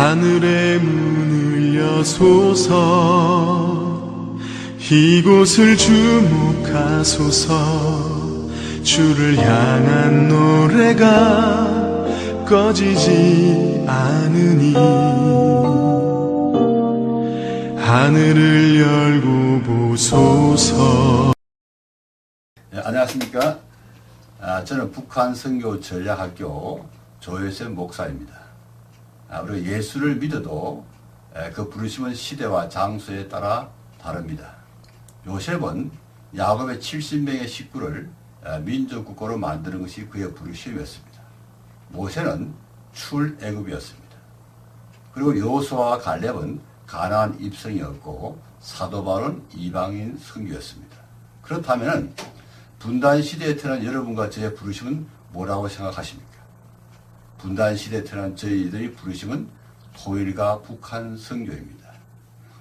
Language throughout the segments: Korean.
하늘의 문을 여소서 이곳을 주목하소서 주를 향한 노래가 꺼지지 않으니 하늘을 열고 보소서 네, 안녕하십니까. 아, 저는 북한 선교 전략학교 조혜선 목사입니다. 아, 우리가 예수를 믿어도 에, 그 부르심은 시대와 장소에 따라 다릅니다. 요셉은 야곱의 70명의 식구를 에, 민족 국가로 만드는 것이 그의 부르심이었습니다. 모세는 출애굽이었습니다. 그리고 여호수아와 갈렙은 가나안 입성이었고 사도 바울은 이방인 선교였습니다. 그렇다면 분단 시대에 태어난 여러분과 저의 부르심은 뭐라고 생각하십니까? 분단 시대에 태어난 저희들의 부르심은 통일과 북한 선교입니다.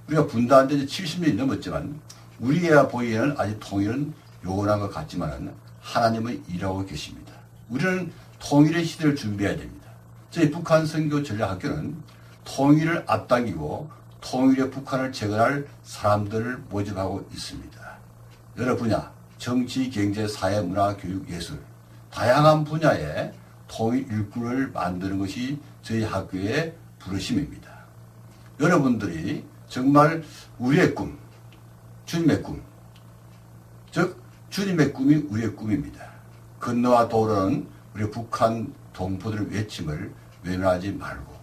우리가 분단된 지 70년이 넘었지만 우리가 보기에는 아직 통일은 요원한 것 같지만 하나님은 일하고 계십니다. 우리는 통일의 시대를 준비해야 됩니다. 저희 북한 선교 전략학교는 통일을 앞당기고 통일의 북한을 재건할 사람들을 모집하고 있습니다. 여러 분야, 정치, 경제, 사회, 문화, 교육, 예술, 다양한 분야의 통일 일꾼을 만드는 것이 저희 학교의 부르심입니다. 여러분들이 정말 우리의 꿈, 주님의 꿈, 즉 주님의 꿈이 우리의 꿈입니다. 건너와 도로는 우리 북한 동포들의 외침을 외면하지 말고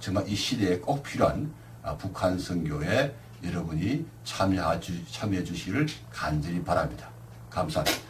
정말 이 시대에 꼭 필요한 아, 북한 선교에 여러분이 참여해, 주시기를 간절히 바랍니다. 감사합니다.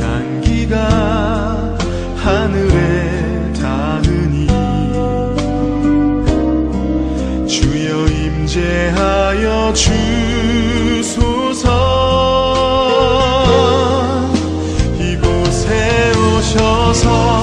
향기가 하늘에 닿으니 주여 임재하여 주소서. 이곳에 오셔서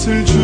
이곳을 주